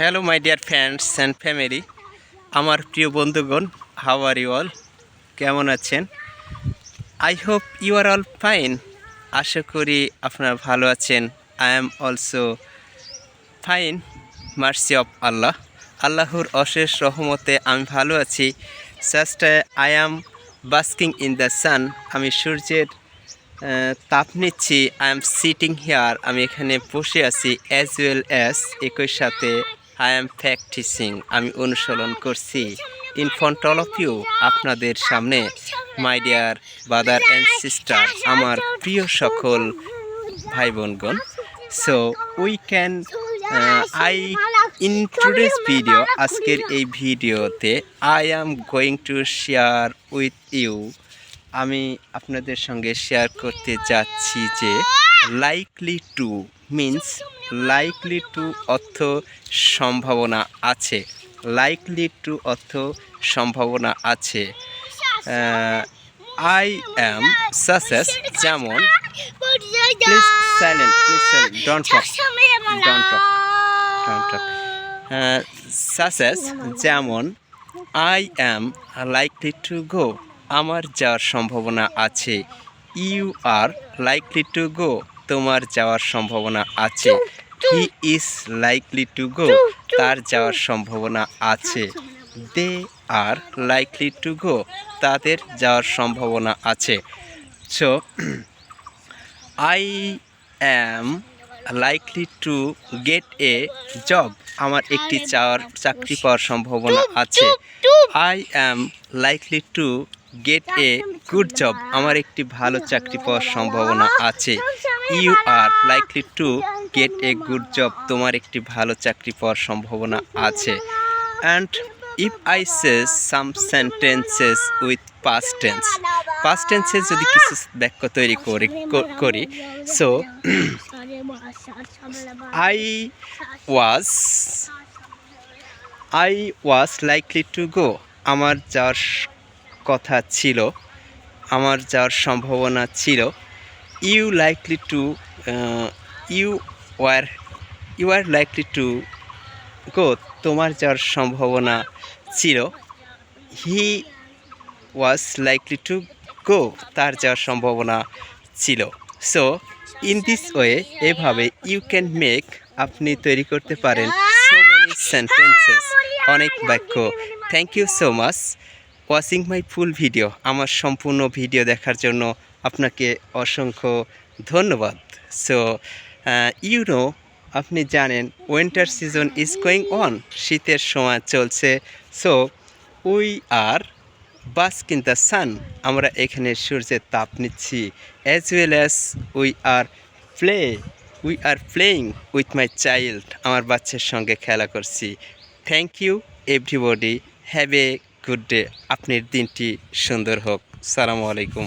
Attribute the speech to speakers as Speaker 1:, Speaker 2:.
Speaker 1: Hello my dear friends and family আমার প্রিয় বন্ধুগণ হাউ আর ইউ অল কেমন আছেন? I hope you are all fine আশা করি আপনারা ভালো আছেন। I am also fine mercy of Allah আল্লাহর অশেষ রহমতে আমি ভালো আছি। Just I am basking in the sun আমি সূর্যের তাপ নিচ্ছি। আই এম সিটিং হেয়ার আমি এখানে বসে আছি অ্যাজ ওয়েল অ্যাজ একই সাথে আই এম প্র্যাকটিসিং আমি অনুসরণ করছি। In front all of you আপনাদের সামনে my dear brother and sister আমার প্রিয় সকল ভাই বোনগণ so we can I in today's video আজকের এই ভিডিওতে I am going to share with you আমি আপনাদের সঙ্গে শেয়ার করতে যাচ্ছি যে likely to means likely to অর্থ সম্ভাবনা আছে। লাইকলি টু অর্থ সম্ভাবনা আছে। আই অ্যাম সাসেস যেমন. সাসেস যেমন I am likely to go আমার যাওয়ার সম্ভাবনা আছে। You are likely to go তোমার যাওয়ার সম্ভাবনা আছে। He is likely to go তার যাওয়ার সম্ভাবনা আছে। দে আর লাইকলি টু গো তাদের যাওয়ার সম্ভাবনা আছে। So I am likely to get a job আমার একটি চাওয়ার চাকরি পাওয়ার সম্ভাবনা আছে। I am likely to get a good job আমার একটি ভালো চাকরি পাওয়ার সম্ভাবনা আছে। You are likely to get a good job তোমার একটি ভালো চাকরি পাওয়ার সম্ভাবনা আছে। And if I says some sentences with past tense past টেন্সে যদি কিছু বাক্য তৈরি করি করি so I was I was likely to go আমার যাওয়ার কথা ছিল আমার যাওয়ার সম্ভাবনা ছিল। You likely to you were you are likely to go তোমার যাওয়ার সম্ভাবনা ছিল। হি ওয়াজ লাইকলি টু গো তার যাওয়ার সম্ভাবনা ছিল। সো ইন দিস ওয়ে এভাবে ইউ ক্যান মেক আপনি তৈরি করতে পারেন সো মেনি সেন্টেন্সেস অনেক বাক্য। Thank you so much watching my full video, আমার সম্পূর্ণ ভিডিও দেখার জন্য আপনাকে অসংখ্য ধন্যবাদ। সো ইউ নো আপনি জানেন winter season is going on শীতের সময় চলছে। So we are bask in the sun আমরা এখানে সূর্যের তাপ নিচ্ছি। As well as we are play we are playing with my child আমার বাচ্চার সঙ্গে খেলা করছি। Thank you everybody have a good day. আপনার দিনটি সুন্দর হোক। সালামু আলাইকুম।